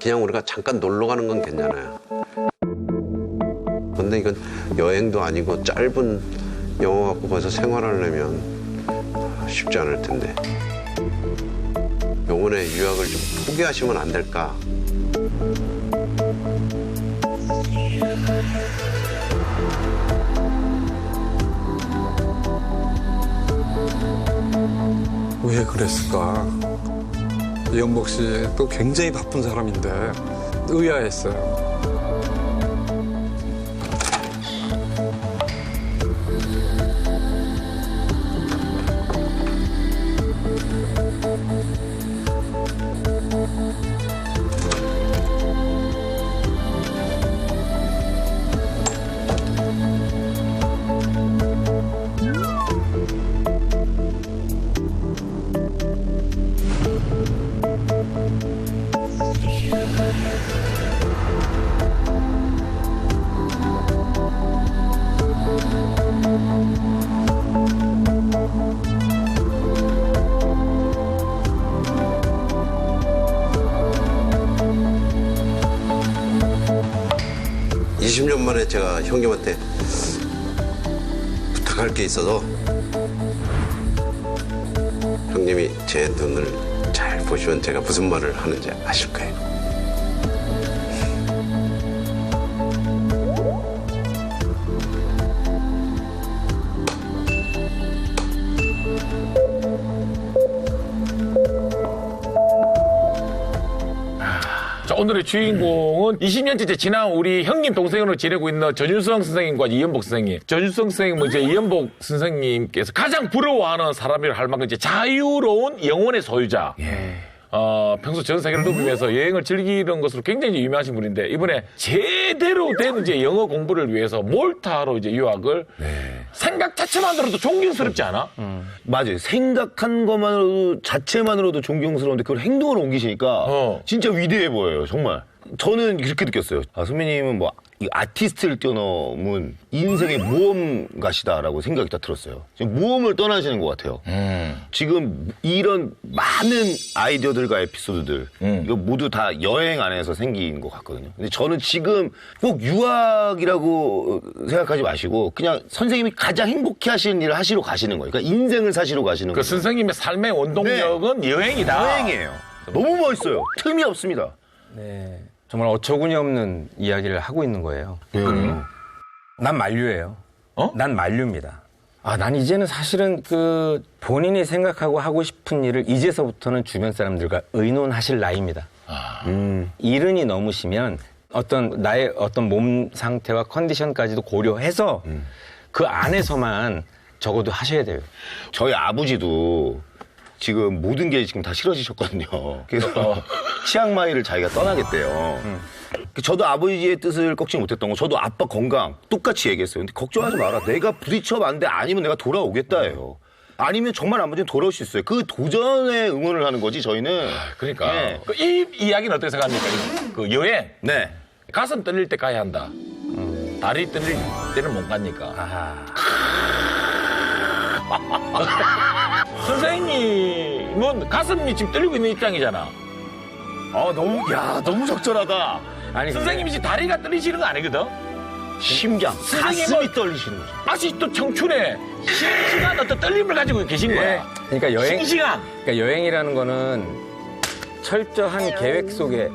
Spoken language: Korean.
그냥 우리가 잠깐 놀러 가는 건 괜찮아요. 근데 이건 여행도 아니고 짧은 영어 갖고 가서 생활하려면 쉽지 않을 텐데. 요번에 유학을 좀 포기하시면 안 될까? 왜 그랬을까? 이영복 씨도 굉장히 바쁜 사람인데 의아했어요. 이십 년 만에 제가 형님한테 부탁할 게 있어서 형님이 제 눈을 잘 보시면 제가 무슨 말을 하는지 아실 거예요. 오늘의 주인공은 20년째 지난 우리 형님 동생으로 지내고 있는 전윤성 선생님과 이연복 선생님. 전윤성 선생님은 이제 이연복 선생님께서 가장 부러워하는 사람이라 할 만큼 이제 자유로운 영혼의 소유자. 어, 평소 전 세계를 누비면서 여행을 즐기는 것으로 굉장히 유명하신 분인데 이번에 제대로 된 이제 영어 공부를 위해서 몰타로 이제 유학을 생각 자체만으로도 존경스럽지 않아? 맞아요. 생각한 것만으로도 자체만으로도 존경스러운데 그걸 행동으로 옮기시니까 어. 진짜 위대해 보여요. 정말. 저는 그렇게 느꼈어요. 아, 선배님은 뭐 이 아티스트를 뛰어넘은 인생의 모험가시다라고 생각이 딱 들었어요. 지금 모험을 떠나시는 것 같아요. 지금 이런 많은 아이디어들과 에피소드들 이거 모두 다 여행 안에서 생긴 것 같거든요. 근데 저는 지금 꼭 유학이라고 생각하지 마시고 그냥 선생님이 가장 행복해 하시는 일을 하시러 가시는 거예요. 그러니까 인생을 사시러 가시는 그 거예요. 선생님의 삶의 원동력은 여행이다. 네. 여행이에요. 너무 멋있어요. 틈이 없습니다. 네. 정말 어처구니 없는 이야기를 하고 있는 거예요. 난 만류예요. 어? 난 만류입니다. 아, 난 이제는 사실은 그 본인이 생각하고 하고 싶은 일을 이제서부터는 주변 사람들과 의논하실 나이입니다. 음, 이른이 넘으시면 어떤 나의 어떤 몸 상태와 컨디션까지도 고려해서 그 안에서만 적어도 하셔야 돼요. 저희 아버지도 지금 모든 게 지금 다 싫어지셨거든요. 그래서 치앙마이를 자기가 떠나겠대요. 그 저도 아버지의 뜻을 꺾지 못했던 거, 저도 아빠 건강 똑같이 얘기했어요. 근데 걱정하지 마라. 내가 부딪혀봤는데 아니면 내가 돌아오겠다예요. 아니면 정말 아버지는 돌아올 수 있어요. 그 도전에 응원을 하는 거지, 저희는. 그러니까 네. 그 이 이야기는 어떻게 생각합니까? 이- 그 여행 네. 가슴 떨릴 때 가야 한다. 다리 떨릴 때는 못 가니까. 선생님은 가슴이 지금 떨리고 있는 입장이잖아. 아, 너무, 야, 너무 적절하다. 아니, 선생님이 지금 다리가 떨리시는 거 아니거든? 심장, 가슴이 떨리시는 거죠. 아직도 청춘에 싱싱한 어떤 떨림을 가지고 계신 거야. 그러니까 여행, 싱싱한. 그러니까 여행이라는 거는 철저한 계획 속에